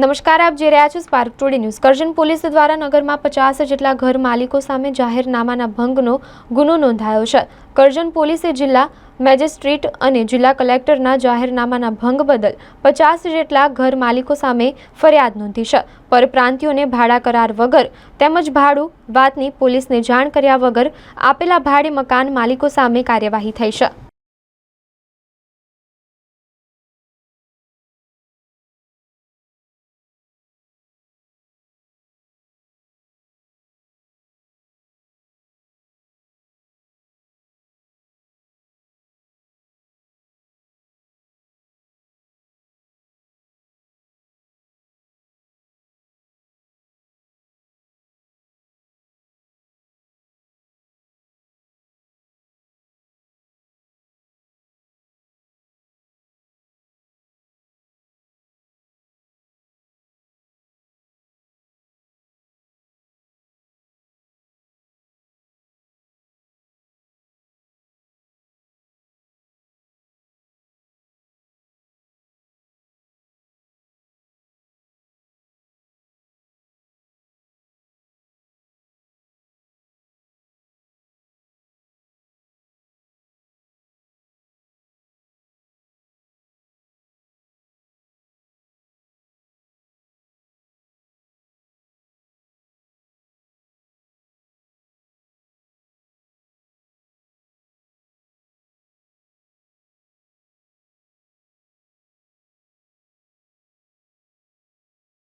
નમસ્કાર, આપ જે રહ્યા છો Spark today news Karjan police દ્વારા નગરમાં પચાસ જેટલા ઘર માલિકો સામે જાહેરનામાના ભંગનો ગુનો નોંધાયો છે. કરજણ પોલીસે જિલ્લા મેજિસ્ટ્રેટ અને જિલ્લા કલેક્ટરના જાહેરનામાના ભંગ બદલ પચાસ જેટલા ઘર માલિકો સામે ફરિયાદ નોંધી છે. પરપ્રાંતિયોને ભાડા કરાર વગર તેમજ ભાડું વાતની પોલીસને જાણ કર્યા વગર આપેલા ભાડે મકાન માલિકો સામે કાર્યવાહી થઈ છે.